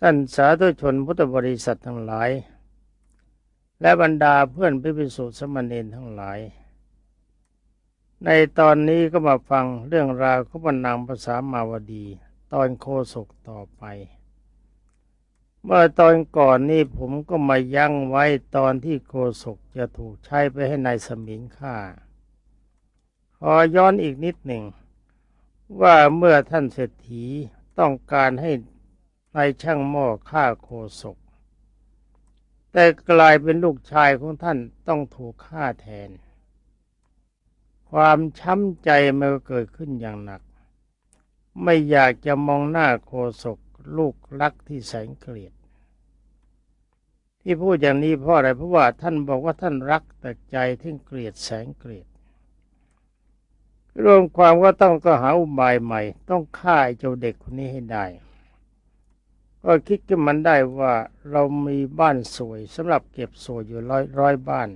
ท่านสาธุชนพุทธบริษัททั้งหลาย และบรรดาเพื่อนพิพิสุสมณีทั้งหลาย ในตอนนี้ก็มาฟังเรื่องราวของบรรนางภาษามาวดี ตอนโคศกต่อไป เมื่อตอนก่อนนี้ผมก็มายั้งไว้ตอนที่โคศกจะถูกใช้ไปให้นายสมิงฆ่า ขอย้อนอีกนิดหนึ่ง ว่าเมื่อท่านเศรษฐีต้องการให้ นายช่างหม้อฆ่าโคศก แต่กลายเป็นลูกชายของท่านต้องถูกฆ่าแทน ความช้ำใจมันเกิดขึ้นอย่างหนัก ไม่อยากจะมองหน้าโคศกลูกรักที่แสนเกลียด ที่พูดอย่างนี้เพราะอะไรเพราะว่าท่านบอกว่าท่านรักแต่ใจที่เกลียดแสนเกลียดรวมความว่าต้องก็หาอุบายใหม่ ต้องฆ่าไอ้เจ้าเด็กคนนี้ให้ได้ ก็คิดขึ้นมันได้ว่าเรามีบ้านสวยสำหรับเก็บสวยอยู่ร้อยร้อยบ้าน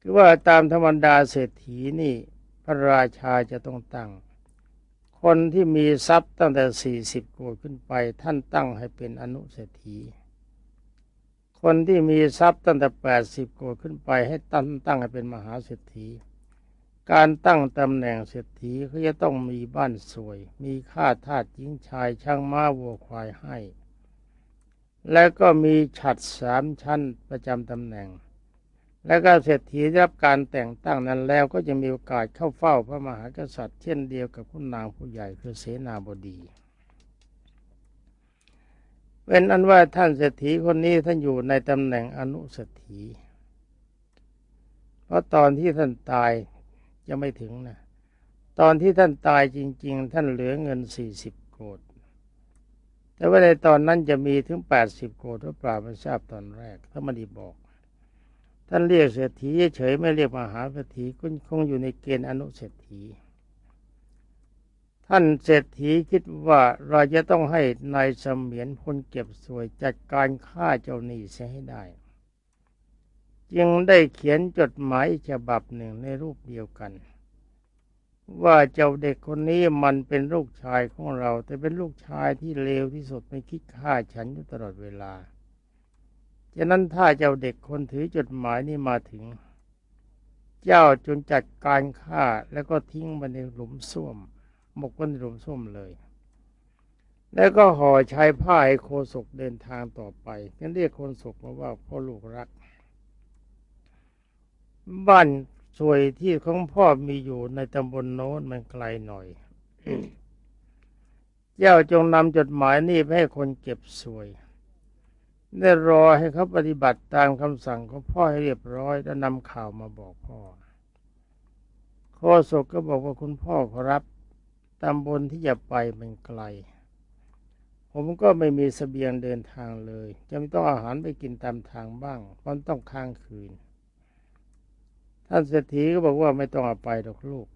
คือว่าตามธรรมดาเศรษฐีนี่พระราชาจะต้องตั้ง คนที่มีทรัพย์ตั้งแต่สี่สิบโกดขึ้นไป ท่านตั้งให้เป็นอนุเศรษฐี คนที่มีทรัพย์ตั้งแต่แปดสิบโกดขึ้นไปให้ตั้งตั้งให้เป็นมหาเศรษฐี การตั้งตำแหน่งเศรษฐีเขาจะต้องมีบ้านสวย มีข้าทาสหญิงชายช่างม้าวัวควายให้ และก็มีฉัดสามชั้นประจำตำแหน่ง และก็เศรษฐีได้รับการแต่งตั้งนั้นแล้วก็จะมีโอกาสเข้าเฝ้าพระมหากษัตริย์ เช่นเดียวกับคุณนางผู้ใหญ่คือเสนาบดีเป็นอันว่าท่านเศรษฐีคนนี้ท่านอยู่ในตำแหน่งอนุเศรษฐี เพราะตอนที่ท่านตาย ยังไม่ถึงนะตอนที่ท่านตายจริง ๆ ท่านเหลือเงินสี่สิบโกดแต่ว่าในตอนนั้นจะมีถึงแปดสิบโกดหรือเปล่าไม่ทราบตอนแรก ถ้ามันดีบอก ท่านเรียกเศรษฐีเฉยไม่เรียกมหาเศรษฐีก็คงอยู่ในเกณฑ์อนุเศรษฐี ท่านเศรษฐีคิดว่าเราจะต้องให้นายเสมียนพลเก็บสวยจัดการฆ่าเจ้าหนี้เสียให้ได้ จึงได้เขียนจดหมายฉบับหนึ่งในรูปเดียวกัน ว่าเจ้าเด็กคนนี้มันเป็นลูกชายของเรา แต่เป็นลูกชายที่เลวที่สุดไม่คิดฆ่าฉันอยู่ตลอดเวลาฉะนั้นถ้าเจ้าเด็กคนถือจดหมายนี้มาถึง เจ้าจนจัดการฆ่าแล้วก็ทิ้งมันในหลุมส้วมหมกไว้ในหลุมส้วมเลย แล้วก็ห่อชายผ้าให้โคศกเดินทางต่อไปกันเรียกโคศกมาว่าพ่อลูกรัก บ้านสวยที่ของพ่อมีอยู่ในตำบลโน้นมันไกลหน่อยเจ้าจงนำจดหมายนี้ไปให้คนเก็บสวย ได้รอให้เขาปฏิบัติตามคำสั่งของพ่อให้เรียบร้อยแล้วนำข่าวมาบอกพ่อโคศกก็บอกว่าคุณพ่อขอรับตำบลที่จะไปมันไกล ผมก็ไม่มีสเสบียงเดินทางเลย จะไม่ต้องอาหารไปกินตามทางบ้างเพราะต้องค้างคืน ท่านเศรษฐีก็บอกว่าไม่ต้องเอาไปหรอกลูก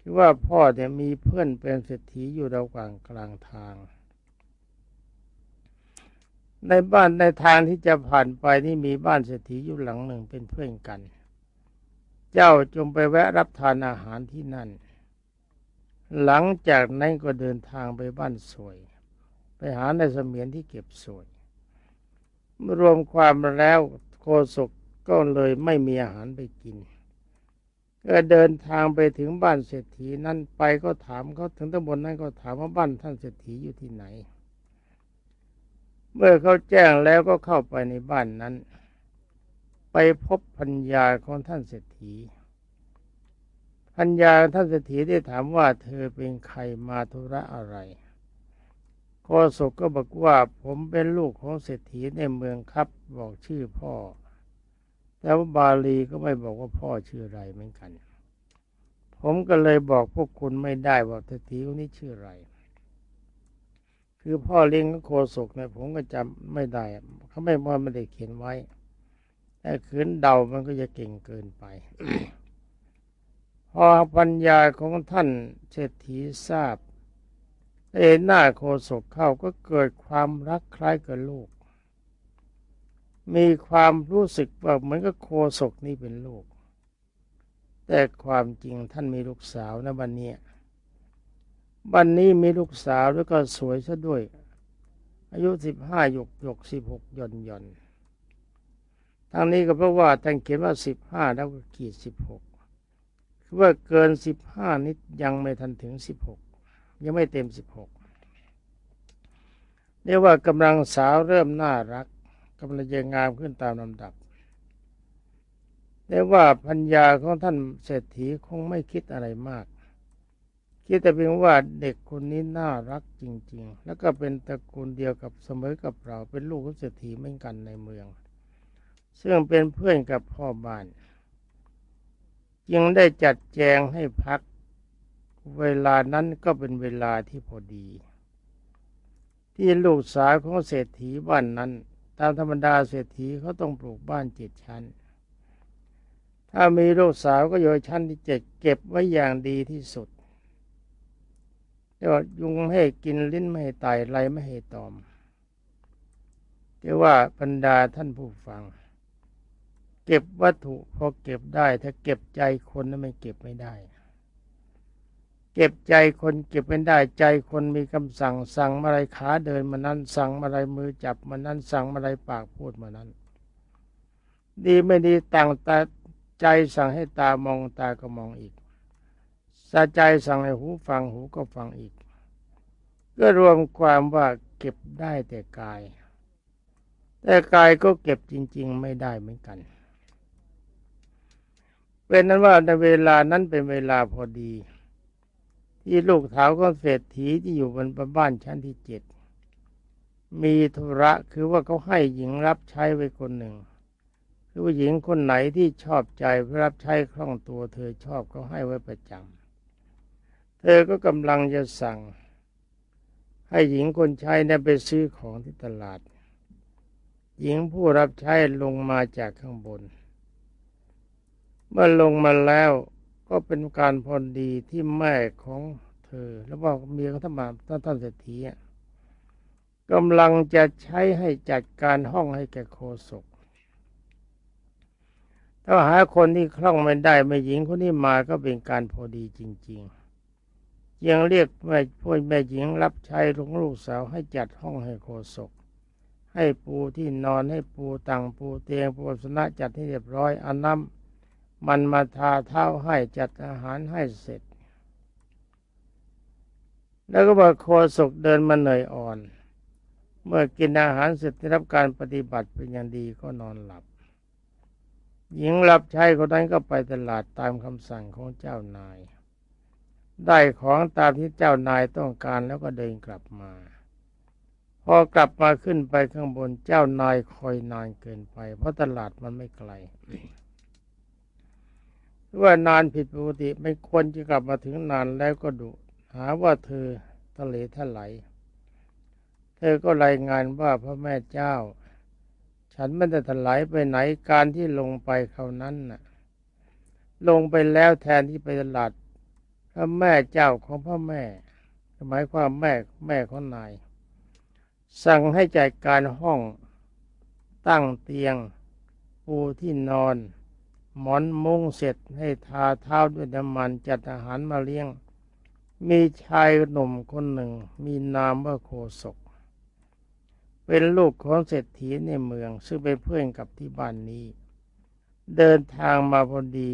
คิดว่าพ่อเนี่ยมีเพื่อนเป็นเศรษฐีอยู่ระหว่างกลางทาง ในบ้านในทางที่จะผ่านไปนี่มีบ้านเศรษฐีอยู่หลังหนึ่งเป็นเพื่อนกัน เจ้าจงไปแวะรับทานอาหารที่นั่น หลังจากนั้นก็เดินทางไปบ้านสวย ไปหาในเสมียนที่เก็บสวยรวมความแล้วโคศก ก็เลยไม่มีอาหารไปกินก็เดินทางไปถึงบ้านเศรษฐีนั่นไปก็ถามเขาถึงตำบลนั้นก็ถามว่าบ้านท่านเศรษฐีอยู่ที่ไหน เมื่อเขาแจ้งแล้วก็เข้าไปในบ้านนั้น ไปพบพัญญาของท่านเศรษฐีพัญญาท่านเศรษฐีได้ถามว่าเธอเป็นใครมาธุระอะไรโคศกก็บอกว่าผมเป็นลูกของเศรษฐีในเมืองครับบอกชื่อพ่อ แต่ว่าบาลีก็ไม่บอกว่าพ่อชื่ออะไรเหมือนกัน ผมก็เลยบอกพวกคุณไม่ได้ว่าเศรษฐีคนนี้ชื่ออะไร คือพ่อเลี้ยงของโคศกเนี่ยผมก็จำไม่ได้เขาไม่ว่าไม่ได้เขียนไว้ แต่ขืนเดามันก็จะเก่งเกินไป พอปัญญาของท่านเศรษฐีทราบเห็นหน้าโคศกเข้าก็เกิดความรักคล้ายกับลูก มีความรู้สึกว่าเหมือนกับโคศกนี่เป็นลูก แต่ความจริงท่านมีลูกสาวนะวันนี้วันนี้มีลูกสาวแล้วก็สวยซะด้วย อายุสิบห้าหยกหยกสิบหกย่อนย่อนทางนี้ก็เพราะว่าท่านเขียนว่าสิบห้าแล้วก็ขีดสิบหกคือว่าเกินสิบห้านิดยังไม่ทันถึงสิบหกยังไม่เต็มสิบหกเรียกว่ากำลังสาวเริ่มน่ารัก กำลังจะงามขึ้นตามลำดับเรียกว่าพัญญาของท่านเศรษฐีคงไม่คิดอะไรมาก คิดแต่เพียงว่าเด็กคนนี้น่ารักจริง ๆ แล้วก็เป็นตระกูลเดียวกับเสมอกับเราเป็นลูกของเศรษฐีเหมือนกันในเมือง ซึ่งเป็นเพื่อนกับพ่อบ้าน จึงได้จัดแจงให้พักเวลานั้นก็เป็นเวลาที่พอดี ที่ลูกสาวของเศรษฐีบ้านนั้น ตามธรรมดาเศรษฐีเขาต้องปลูกบ้านเจ็ดชั้น ถ้ามีลูกสาวก็อยู่ชั้นที่เจ็ดเก็บไว้อย่างดีที่สุดเรียกว่ายุงไม่ให้กินลิ้นไม่ให้ไตไรไม่ให้ตอมเรียกว่าบรรดาท่านผู้ฟัง เก็บวัตถุพอเก็บได้ ถ้าเก็บใจคนนั้นไม่เก็บไม่ได้ เก็บใจคนเก็บไม่ได้ใจคนมีคำสั่งสั่งอะไรขาเดินมานั้นสั่งอะไรมือจับมานั้นสั่งอะไรปากพูดมานั้น ดีไม่ดีต่างตาใจสั่งให้ตามองตาก็มองอีกสาใจสั่งให้หูฟังหูก็ฟังอีก ก็รวมความว่าเก็บได้แต่กาย แต่กายก็เก็บจริง ๆ ไม่ได้เหมือนกันเป็นนั้นว่าในเวลานั้นเป็นเวลาพอดี ที่ลูกสาวของเศรษฐีที่อยู่บนบ้านชั้นที่เจ็ดมีธุระคือว่าเขาให้หญิงรับใช้ไว้คนหนึ่งคือว่าหญิงคนไหนที่ชอบใจรับใช้คล่องตัว เธอชอบเขาให้ไว้ประจำเธอก็กำลังจะสั่ง ให้หญิงคนใช้เนี่ยไปซื้อของที่ตลาด หญิงผู้รับใช้ลงมาจากข้างบน เมื่อลงมาแล้ว ก็เป็นการพอดีที่แม่ของเธอ แล้วว่าเมียของท่านมาท่านท่านเศรษฐีกำลังจะใช้ให้จัดการห้องให้แก่โคศก ถ้าหาคนที่คล่องไม่ได้ไม่หญิงคนนี้มาก็เป็นการพอดีจริง ๆ ยังเรียกแม่พ่อแม่หญิงรับใช้ลงลูกสาวให้จัดห้องให้โคศก ให้ปูที่นอนให้ปูตังปูเตียงปูสนะจัดให้เรียบร้อยอันน้ำ มันมาทาเท้าให้จัดอาหารให้เสร็จ แล้วก็บอกโคศกเดินมาเหนื่อยอ่อน เมื่อกินอาหารเสร็จได้รับการปฏิบัติเป็นอย่างดีก็นอนหลับ หญิงรับใช้คนนั้นก็ไปตลาดตามคำสั่งของเจ้านาย ได้ของตามที่เจ้านายต้องการแล้วก็เดินกลับมา พอกลับมาขึ้นไปข้างบนเจ้านายคอยนานเกินไป เพราะตลาดมันไม่ไกล ว่านานผิดปกติไม่ควรจะกลับมาถึงนานแล้วก็ดุหาว่าเธอทะเลทลายเธอก็รายงานว่าพระแม่เจ้า ฉันไม่ได้ถลายไปไหนการที่ลงไปเขานั้นน่ะ ลงไปแล้วแทนที่ไปตลาดพระแม่เจ้าของพระแม่หมายความแม่แม่ของนาย สั่งให้จัดการห้องตั้งเตียงปูที่นอน หมอนมุ้งเสร็จให้ทาเท้าด้วยน้ำมันจัดอาหารมาเลี้ยง มีชายหนุ่มคนหนึ่ง มีนามว่าโคศก เป็นลูกของเศรษฐีในเมือง ซึ่งเป็นเพื่อนกับที่บ้านนี้ เดินทางมาพอดี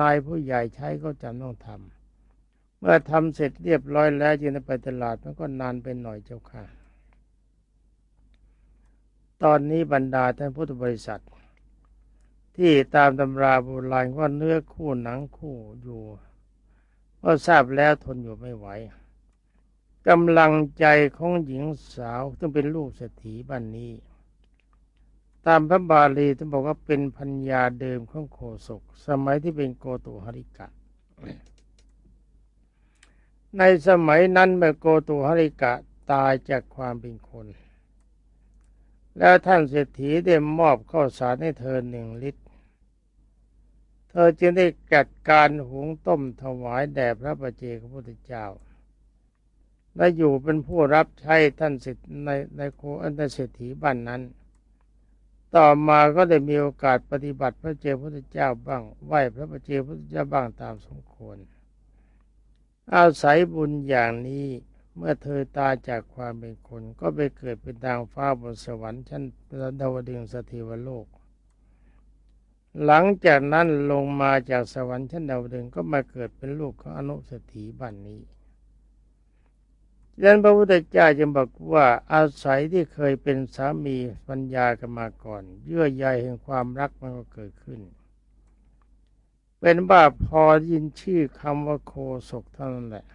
นายผู้ใหญ่ใช้ก็จำต้องทำเมื่อทำเสร็จเรียบร้อยแล้วจึงไปตลาดมันก็นานไปหน่อยเจ้าค่ะ ตอนนี้บรรดาท่านพุทธบริษัท ที่ตามตำราโบราณว่าเนื้อคู่หนังคู่อยู่ก็ทราบแล้วทนอยู่ไม่ไหวกำลังใจของหญิงสาวซึ่งเป็นลูกเศรษฐีบ้านนี้ ตามพระบาลีท่านบอกว่าเป็นพัญญาเดิมของโคศก สมัยที่เป็นโกตุหริกะ ในสมัยนั้นเมื่อโกตุหริกะตายจากความเป็นคน แล้วท่านเศรษฐีได้มอบข้าวสารให้เธอหนึ่งลิตร เธอจึงได้จัดการหุงต้มถวายแด่พระประเจกพระพุทธเจ้า และอยู่เป็นผู้รับใช้ท่านสิทธิในในโคอันเศรษฐีบ้านนั้น ต่อมาก็ได้มีโอกาสปฏิบัติพระเจ้าพุทธเจ้าบ้าง ไหวพระประเจ้าพุทธเจ้าบ้างตามสมควร อาศัยบุญอย่างนี้เมื่อเธอตายจากความเป็นคน ก็ไปเกิดเป็นดาวฟ้าบนสวรรค์ชั้นดาวดึงสถิวโลก หลังจากนั้นลงมาจากสวรรค์ชั้นดาวดึงก็มาเกิดเป็นลูกของอนุสถีบันนี้ดังนั้นพระพุทธเจ้าจึงบอกว่าอาศัยที่เคยเป็นสามีปัญญากันมาก่อน เยื่อใยแห่งความรักมันก็เกิดขึ้น เป็นบ้าพอยินชื่อคำว่าโคศกเท่านั้นแหละ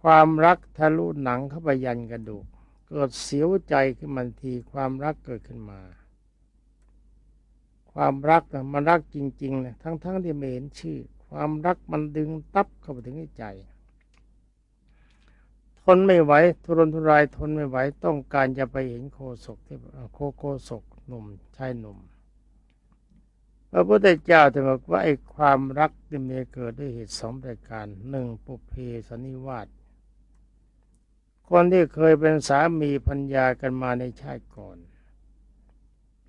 ความรักทะลุหนังเข้าไปยันกระดูก เกิดเสียวใจขึ้นมันทีความรักเกิดขึ้นมา ความรักมันรักจริงๆนะทั้งๆทที่ไม่เห็นชื่อ ความรักมันดึงตับเข้าไปถึงใจ ทนไม่ไหวทุรนทุรายทนไม่ไหวต้องการจะไปเห็นโคศกที่โคโคศกหนุ่มชายหนุ่มพระพุทธเจ้าจะบอกว่าไอ้ความรักที่มีเกิดด้วยเหตุสองประการหนึ่งปุเพสนิวาสคนที่เคยเป็นสามีพัญญากันมาในชาติก่อน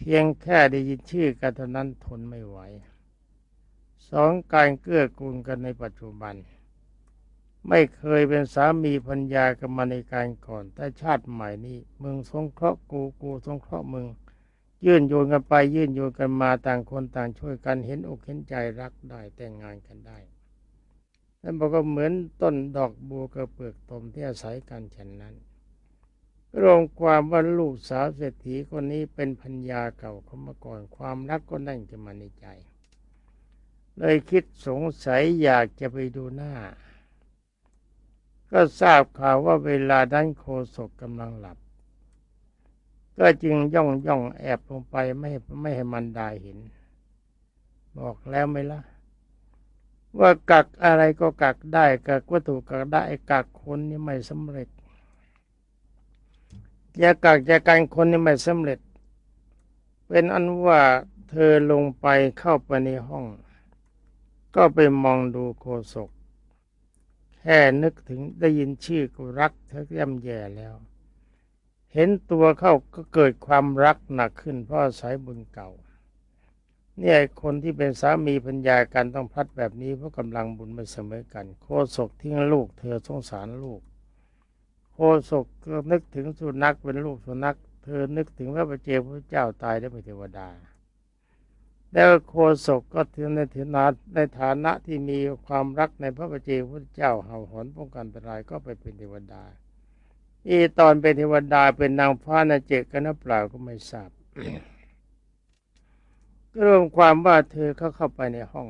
พียงแค่ได้ยินชื่อกันเท่านั้นทนไม่ไหวสองการเกื้อกูลกันในปัจจุบัน ไม่เคยเป็นสามีพัญญากันมาในการก่อน แต่ชาติใหม่นี้มึงสงเคราะห์กูกูสงเคราะห์มึง ยื่นโยนกันไปยื่นโยนกันมาต่างคนต่างช่วยกันเห็นอกเห็นใจรักได้แต่งงานกันได้นั่นบอกว่าเหมือนต้นดอกบัวกระเปลือกตมที่อาศัยกันฉันนั้น รวมความว่าลูกสาวเศรษฐีคนนี้เป็นพัญญาเก่าเขามาก่อนความรักก็นั่งจะมาในใจ เลยคิดสงสัยอยากจะไปดูหน้า ก็ทราบข่าวว่าเวลานั้นโคศกกำลังหลับ ก็จึงย่องย่องแอบลงไปไม่ไม่ให้มันได้เห็น บอกแล้วไหมละ่ะว่ากักอะไรก็กักได้กักวัตถุกักได้กักคนนี่ไม่สำเร็จ อยากักจะการคนนี่ไม่สำเร็จ เป็นอันว่าเธอลงไปเข้าไปในห้อง ก็ไปมองดูโคศก แค่นึกถึงได้ยินชื่อก็รักเธอย่ำแย่แล้ว เห็นตัวเข้าก็เกิดความรักหนักขึ้นเพราะสายบุญเก่าเนี่ยคนที่เป็นสามีพัญญากันต้องพัดแบบนี้เพราะกำลังบุญไม่เสมอกัน โคศกทิ้งลูกเธอสงสารลูก โคศกก็นึกถึงสุนัขเป็นลูกสุนัข เธอนึกถึงว่าพระเจ้าพระเจ้าตายได้เป็นเทวดา แล้วโคศกก็ถือในฐานะในฐานะที่มีความรักในพระบเจ้าพระเจ้าเห่าหอนป้องกันอันตรายก็ไปเป็นเทวดา อีตอนเป็นเทวดาเป็นนางฟ้านาเจกกันนะเปล่าก็ไม่ทราบก็รวมความว่าเธอเข้าเข้าไปในห้อง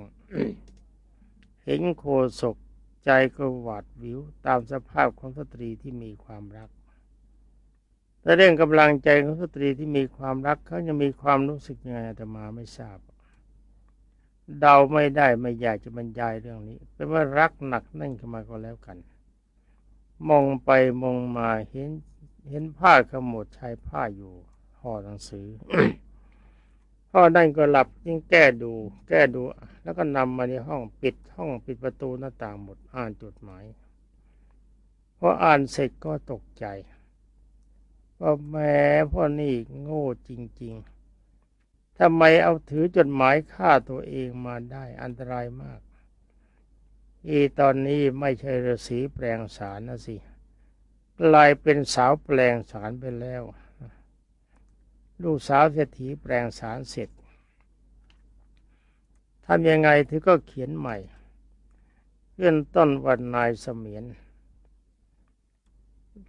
เห็นโคศก ใจก็หวาดวิวตามสภาพของสตรีที่มีความรักแต่เรื่องกำลังใจของสตรีที่มีความรักเขาจะมีความรู้สึกยังไงแต่มาไม่ทราบ เดาไม่ได้ไม่อยากจะบรรยายเรื่องนี้เป็นว่ารักหนักนั่นขึ้นมาก็แล้วกัน มองไปมองมาเห็นเห็นผ้าขมวดชายผ้าอยู่ห่อหนังสือ พ่อนั่นก็หลับยิ่งแก้ดู แก้ดู แล้วก็นำมาในห้องปิดห้องปิดประตูหน้าต่างหมดอ่านจดหมายพออ่านเสร็จก็ตกใจว่าแม่พ่อนี่โง่จริง ๆทำไมเอาถือจดหมายฆ่าตัวเองมาได้อันตรายมาก อีตอนนี้ไม่ใช่ฤาษีแปลงสารนะสิ กลายเป็นสาวแปลงสารไปแล้ว ลูกสาวเศรษฐีแปลงสารเสร็จทำยังไงถึงก็เขียนใหม่เรื่อนต้นวันนายเสมียน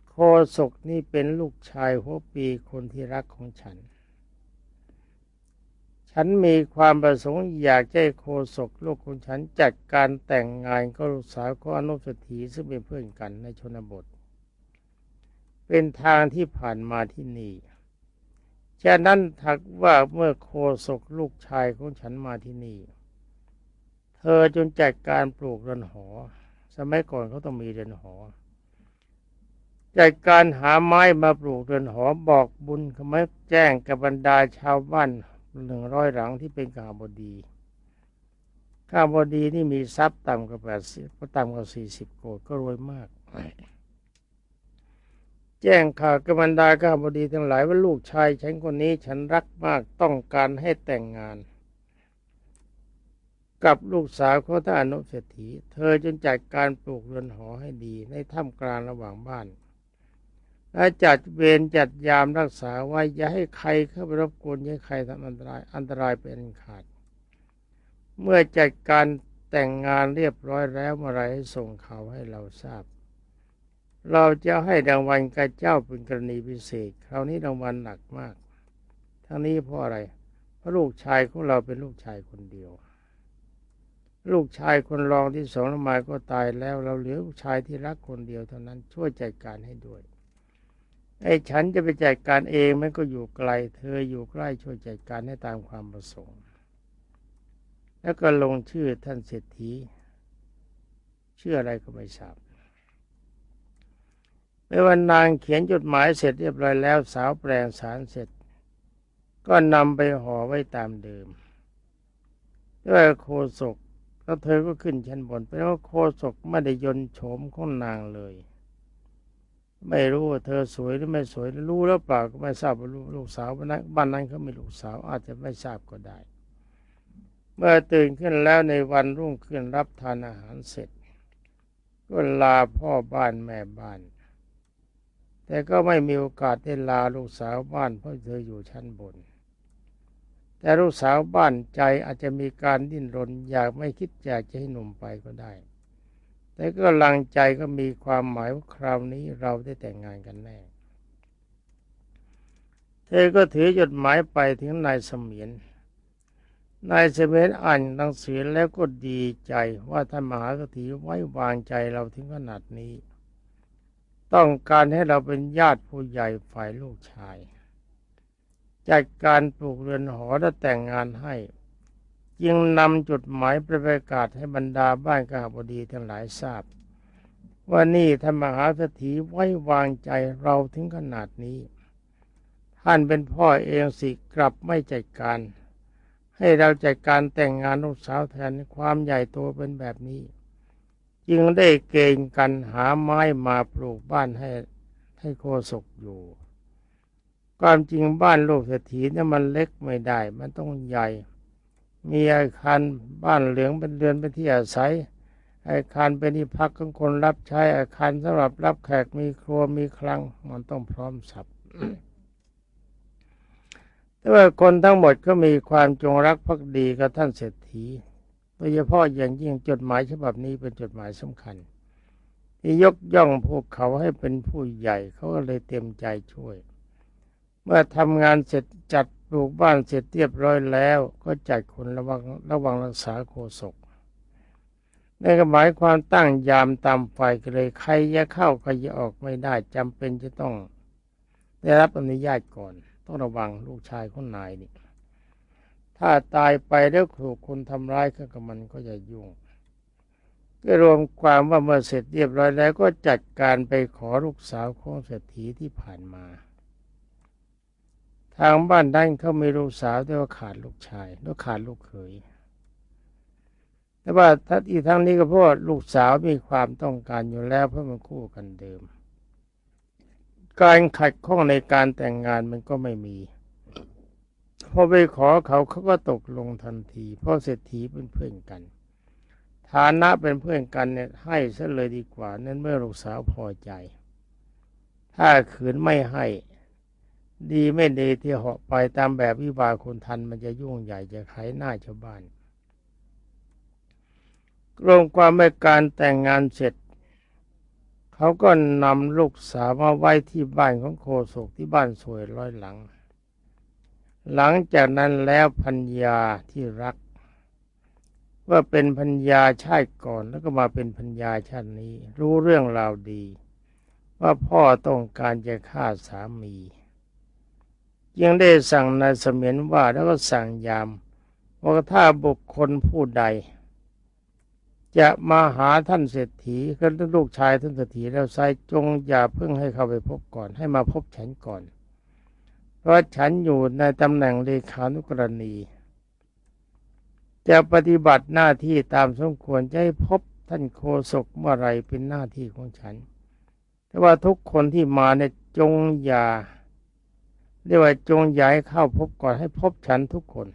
โคศกนี่เป็นลูกชายหัวปีคนที่รักของฉัน ฉันมีความประสงค์อยากให้โคศกลูกของฉันจัดการแต่งงานกับลูกสาวของอนุสถีซึ่งเป็นเพื่อนกันในชนบท เป็นทางที่ผ่านมาที่นี่ ฉะนั้นถักว่าเมื่อโคศกลูกชายของฉันมาที่นี่ เธอจนจัดการปลูกเรือนหอ สมัยก่อนเขาต้องมีเรือนหอ จัดการหาไม้มาปลูกเรือนหอบอกบุญเขาไม่แจ้งกับบรรดาชาวบ้านหนึ่งร้อยหลังที่เป็นกาบดีข้าบดีนี่มีทรัพย์ต่ำกว่าแปดสิบต่ำกว่าสี่สิบโกดก็รวยมาก แจ้งข่าวกับบรรดาข้าบดีทั้งหลายว่าลูกชายฉันคนนี้ฉันรักมากต้องการให้แต่งงาน กับลูกสาวของท่านอนุเศรษฐี เธอจงจัดการปลูกเรือนหอให้ดีในถ้ำกลางระหว่างบ้านและจัดเวรจัดยามรักษาไว้อย่าให้ใครเข้าไปรบกวนอย่าให้ใครทำอันตรายอันตรายเป็นอันขาด เมื่อจัดการแต่งงานเรียบร้อยแล้วเมื่อไรให้ส่งข่าวให้เราทราบ เราจะให้รางวัลกับเจ้าเป็นกรณีพิเศษ คราวนี้รางวัลหนักมาก ทั้งนี้เพราะอะไร เพราะลูกชายของเราเป็นลูกชายคนเดียว ลูกชายคนรองที่สองละมาก็ตายแล้ว เราเหลือลูกชายที่รักคนเดียวเท่านั้นช่วยจัดการให้ด้วย ไอ้ฉันจะไปจัดการเองมันก็อยู่ไกล เธออยู่ใกล้ช่วยจัดการให้ตามความประสงค์ แล้วก็ลงชื่อท่านเศรษฐีชื่ออะไรก็ไม่ทราบ เมื่อวันนางเขียนจดหมายเสร็จเรียบร้อยแล้วสาวแปลงสารเสร็จ ก็นำไปห่อไว้ตามเดิมด้วยโคศกแล้วเธอก็ขึ้นชั้นบนแปลว่าโคศกไม่ได้ยนโฉมของนางเลย ไม่รู้ว่าเธอสวยหรือไม่สวยรู้แล้วเปล่าก็ไม่ทราบว่าลูกสาวบ้านนั้นบ้านนั้นเขาไม่ลูกสาวอาจจะไม่ทราบก็ได้ เมื่อตื่นขึ้นแล้วในวันรุ่งขึ้นรับทานอาหารเสร็จ ก็ลาพ่อบ้านแม่บ้าน แต่ก็ไม่มีโอกาสได้ลาลูกสาวบ้านเพราะเธออยู่ชั้นบน แต่ลูกสาวบ้านใจอาจจะมีการดิ้นรนอยากไม่คิดอยากจะให้หนุ่มไปก็ได้ แต่ก็ลังใจก็มีความหมายว่าคราวนี้เราได้แต่งงานกันแน่ เธอก็ถือจดหมายไปถึงนายเสมียนนายเสมียนอ่านหนังสือแล้วก็ดีใจว่าท่านมหาสถีไว้วางใจเราถึงขนาดนี้ ต้องการให้เราเป็นญาติผู้ใหญ่ฝ่ายลูกชาย จัดการปลูกเรือนหอและแต่งงานให้ จึงนำจดหมายประกาศให้บรรดาบ้านกหบดีทั้งหลายทราบ ว่านี่ท่านมหาสถีไว้วางใจเราถึงขนาดนี้ ท่านเป็นพ่อเองสิกลับไม่จัดการ ให้เราจัดการแต่งงานลูกสาวแทนความใหญ่โตเป็นแบบนี้ จึงได้เกณฑ์กันหาไม้มาปลูกบ้านให้ให้โคศกอยู่ ความจริงบ้านลูกเศรษฐีเนี่ยมันเล็กไม่ได้ มันต้องใหญ่ มีอาคารบ้านเหลืองเป็นเรือนเป็นที่อาศัย อาคารเป็นที่พักของคนรับใช้ อาคารสำหรับรับแขกมีครัวมีคลัง มันต้องพร้อมสับแต่ว่าคนทั้งหมดก็มีความจงรักภักดีกับท่านเศรษฐี โดยเฉพาะอย่างยิ่งจดหมายฉบับนี้เป็นจดหมายสำคัญ ที่ยกย่องพวกเขาให้เป็นผู้ใหญ่เขาก็เลยเต็มใจช่วย เมื่อทำงานเสร็จจัดปลูกบ้านเสร็จเรียบร้อยแล้ว ก็จัดคนระวังระวังรักษาโคศกนั่นก็หมายความตั้งยามตามไฟก็เลยใครจะเข้าใครจะออกไม่ได้จำเป็นจะต้อง ได้รับอนุญาตก่อน ต้องระวังลูกชายของนายนี่ ถ้าตายไปแล้วถูกคนทำร้ายก็กับมันก็จะยุ่งก็รวมความว่าเมื่อเสร็จเรียบร้อยแล้วก็จัดการไปขอลูกสาวของเศรษฐีที่ผ่านมา ทางบ้านด้านเขามีลูกสาวแต่ว่าขาดลูกชายแล้วขาดลูกเขยแต่ว่าทัอีกทั้งนี้ก็เพราะลูกสาวมีความต้องการอยู่แล้วเพราะมันคู่กันเดิม การขัดข้องในการแต่งงานมันก็ไม่มี พอไปขอเขาเขาก็ตกลงทันทีเพราะเศรษฐีเป็นเพื่อนกัน ฐานะเป็นเพื่อนกันเนี่ยให้ซะเลยดีกว่า นั่นเมื่อลูกสาวพอใจ ถ้าขืนไม่ให้ ดีไม่ดีที่เหาะไปตามแบบวิบากคนทันมันจะยุ่งใหญ่จะไขหน้าชาวบ้านรวมความในการแต่งงานเสร็จ เขาก็นำลูกสาวมาไว้ที่บ้านของโคศกที่บ้านสวยร้อยหลัง หลังจากนั้นแล้วพัญญาที่รัก ว่าเป็นพัญญาชาติก่อนแล้วก็มาเป็นพัญญาชาตินี้ รู้เรื่องราวดี ว่าพ่อต้องการจะฆ่าสามียังได้สั่งนายเสมียนว่าแล้วก็สั่งยามว่าถ้าบุคคลผู้ใด จะมาหาท่านเศรษฐีก็ลูกชายท่านเศรษฐีแล้วไซจงอย่าเพิ่งให้เข้าไปพบก่อน ให้มาพบฉันก่อน เพราะฉันอยู่ในตำแหน่งเลขานุกรณี จะปฏิบัติหน้าที่ตามสมควรจะให้พบท่านโคศกเมื่อไรเป็นหน้าที่ของฉัน แต่ว่าทุกคนที่มาเนี่ยจงอย่าเรียกว่าจงย้ายเข้าพบก่อนให้พบฉันทุกคน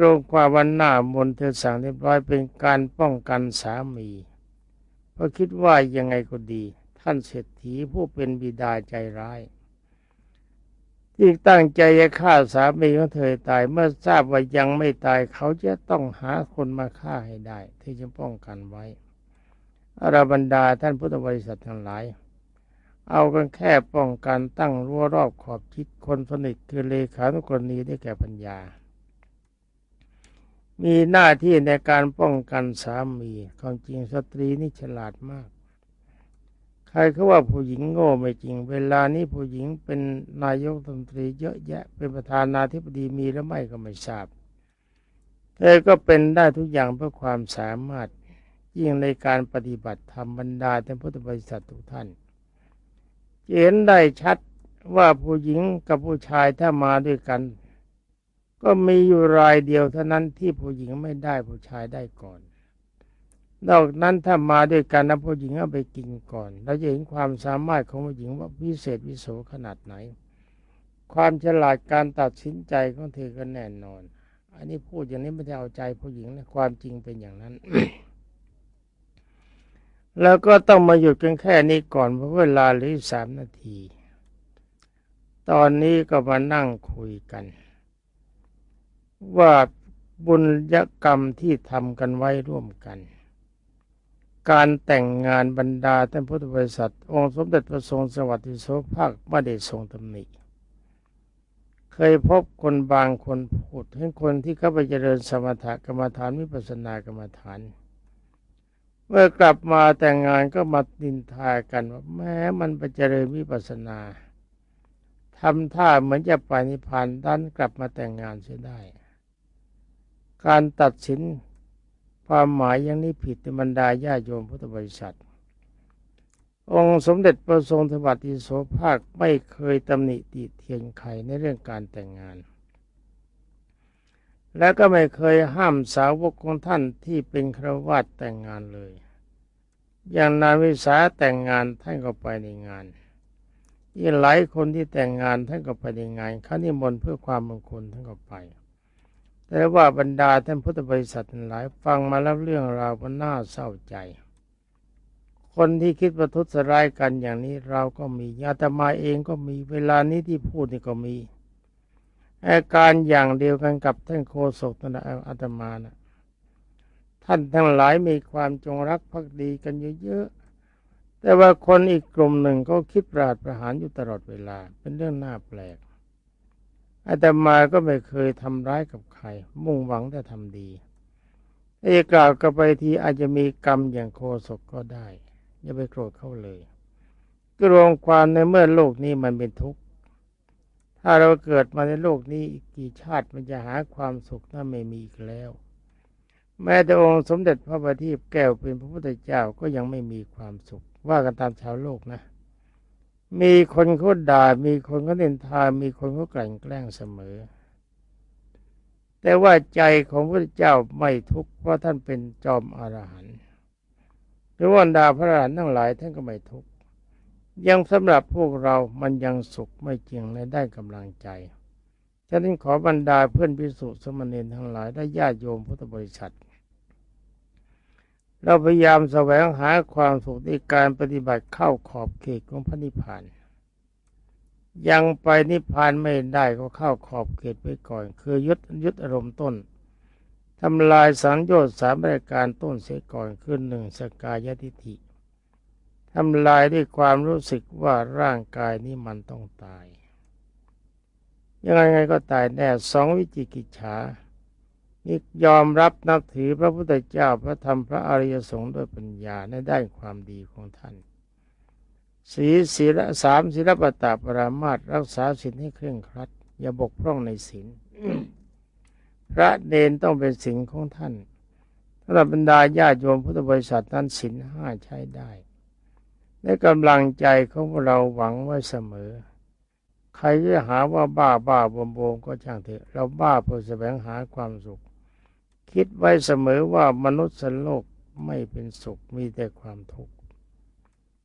รวมความวันหน้ามนเธอสั่งเรียบร้อยเป็นการป้องกันสามี เพราะคิดว่ายังไงก็ดี ท่านเศรษฐีผู้เป็นบิดาใจร้าย ที่ตั้งใจจะฆ่าสามีของเธอตายเมื่อทราบว่ายังไม่ตาย เขาจะต้องหาคนมาฆ่าให้ได้ ที่จะป้องกันไว้อรบรรดาท่านพุทธบริษัททั้งหลาย เอากันแค่ป้องกันตั้งรั้วรอบขอบชิดคนสนิทคือเลขานุกรณีได้แก่ปัญญา มีหน้าที่ในการป้องกันสามีความจริงสตรีนี่ฉลาดมาก ใครเขาว่าผู้หญิงโง่ไม่จริง เวลานี้ผู้หญิงเป็นนายกรัฐมนตรีเยอะแยะ เป็นประธานาธิบดีมีหรือไม่ก็ไม่ทราบเธอก็เป็นได้ทุกอย่างเพื่อความสามารถยิ่งในการปฏิบัติธรรมบรรดาท่านพุทธบริษัททุกท่านเห็นได้ชัดว่าผู้หญิงกับผู้ชายถ้ามาด้วยกัน ก็มีอยู่รายเดียวเท่านั้นที่ผู้หญิงไม่ได้ผู้ชายได้ก่อน นอกนั้นถ้ามาด้วยกันนะผู้หญิงเอาไปกินก่อน เราจะเห็นความสามารถของผู้หญิงว่าพิเศษวิโสขนาดไหน ความฉลาดการตัดสินใจของเธอก็แน่นอน อันนี้พูดอย่างนี้ไม่ได้เอาใจผู้หญิงนะความจริงเป็นอย่างนั้น แล้วก็ต้องมาหยุดกันแค่นี้ก่อนเพราะเวลาเหลือสามนาที ตอนนี้ก็มานั่งคุยกัน ว่าบุญยกรรมที่ทำกันไว้ร่วมกัน การแต่งงานบรรดาท่านพุทธบริษัท องค์สมเด็จพระทรงสวัสดิโสภาคไม่ได้ทรงตำหนิเคยพบคนบางคนพูดให้คนที่เข้าไปเจริญสมถกรรมฐานวิปัสสนากรรมฐาน เมื่อกลับมาแต่งงานก็มาดินทากันว่าแม้มันไปเจริญวิปัสสนาทำท่าเหมือนจะไปนิพพานดันกลับมาแต่งงานเสียได้ การตัดสิน ความหมายอย่างนี้ผิดในบรรดาญาโยมพุทธบริษัท องค์สมเด็จพระทรงทวัติโสภาคไม่เคยตำหนิติเทียนใครในเรื่องการแต่งงาน และก็ไม่เคยห้ามสาวกของท่านที่เป็นครวาตแต่งงานเลย อย่างนายวิสาแต่งงานท่านก็ไปในงานอีกหลายคนที่แต่งงานท่านก็ไปในงานเขานิมนต์เพื่อความมงคลท่านก็ไป แต่ว่าบรรดาท่านพุทธบริษัทหลายฟังมาแล้วเรื่องราวมันน่าเศร้าใจ คนที่คิดประทุษร้ายกันอย่างนี้เราก็มีอาตมาเองก็มีเวลานี้ที่พูดนี่ก็มีอาการอย่างเดียวกันกับท่านโคศกนั่นอาตมานะท่านทั้งหลายมีความจงรักภักดีกันเยอะๆแต่ว่าคนอีกกลุ่มหนึ่งก็คิดปราดประหารอยู่ตลอดเวลา เป็นเรื่องน่าแปลก อาตมาก็ไม่เคยทำร้ายกับใคร มุ่งหวังแต่ทำดีถ้าจะกล่าวกับไปทีอาจจะมีกรรมอย่างโคศกก็ได้ อย่าไปโกรธเขาเลยก็รวมความในเมื่อโลกนี้มันเป็นทุกข์ ถ้าเราเกิดมาในโลกนี้อีกกี่ชาติมันจะหาความสุขนั้นไม่มีอีกแล้ว แม้แต่องค์สมเด็จพระบัณฑิตแก้วเป็นพระพุทธเจ้าก็ยังไม่มีความสุข ว่ากันตามชาวโลกนะ มีคนเขาด่า มีคนเขาเนินทามีคนเขากลั่นแกล้งเสมอ แต่ว่าใจของพระเจ้าไม่ทุกข์เพราะท่านเป็นจอมอรหันต์หรือว่าดาพระอรหันต์ทั้งหลายท่านก็ไม่ทุกข์ยังสำหรับพวกเรามันยังสุขไม่จริงในได้กำลังใจฉะนั้นขอบรรดาเพื่อนพิสุสมณีทั้งหลายและญาติโยมพุทธบริษัท เราพยายามแสวงหาความสุขในการปฏิบัติเข้าขอบเขตของพระนิพพาน ยังไปนิพพานไม่ได้ก็เข้าขอบเขตไว้ก่อน คือยึดยึดอารมณ์ต้นทำลายสังโยชน์สามรายการต้นเสียก่อนคือหนึ่งสกายทิฏฐิทำลายด้วยความรู้สึกว่าร่างกายนี้มันต้องตาย ยังไงก็ตายแน่สองวิจิกิจฉา นี่ยอมรับนับถือพระพุทธเจ้าพระธรรมพระอริยสงฆ์ด้วยปัญญาในด้านความดีของท่านสีศีลสามศีลปตาปรามาตรักษาศีลให้เคร่งครัด อย่าบกพร่องในศีลพระเนนต้องเป็นสิ่งของท่านสำหรับบรรดาญาติโยมพุทธบริษัทนั้นศีลห้าใช้ได้ในกำลังใจของเราหวังไว้เสมอ ใครจะหาว่าบ้าบ้าบวมบวมก็ช่างเถอะ เราบ้าเพื่อแสวงหาความสุข คิดไว้เสมอว่ามนุษย์โลกไม่เป็นสุขมีแต่ความทุกข์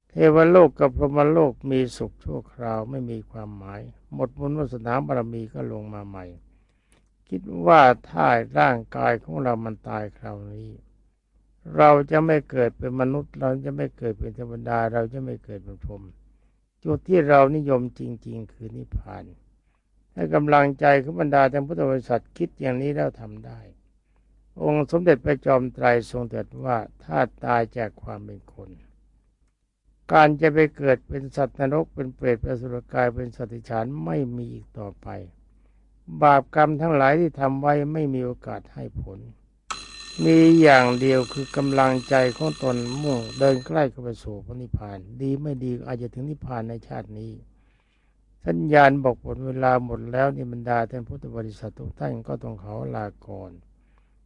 เทวโลกกับพรหมโลกมีสุขชั่วคราวไม่มีความหมาย หมดบุญวาสนาบารมีก็ลงมาใหม่ คิดว่าถ้าร่างกายของเรามันตายคราวนี้ เราจะไม่เกิดเป็นมนุษย์ เราจะไม่เกิดเป็นเทวดา เราจะไม่เกิดเป็นพรหมจุดที่เรานิยมจริง ๆ คือนิพพาน ให้กำลังใจของบรรดาท่านพุทธบริษัทคิดอย่างนี้แล้วทำได้ องค์สมเด็จพระจอมไตรทรงตรัสว่าถ้าตายจากความเป็นคน การจะไปเกิดเป็นสัตว์นรกเป็นเปรตเป็นสุรกายเป็นสัตว์ฉานไม่มีอีกต่อไป บาปกรรมทั้งหลายที่ทำไว้ไม่มีโอกาสให้ผล มีอย่างเดียวคือกำลังใจของตนมุ่งเดินใกล้เข้าไปสู่พระนิพพาน ดีไม่ดีอาจจะถึงนิพพานในชาตินี้สัญญาณบอกหมดเวลาหมดแล้วนิบรรดาท่านพุทธบริษัททุกท่านก็ต้องเขาลาก่อน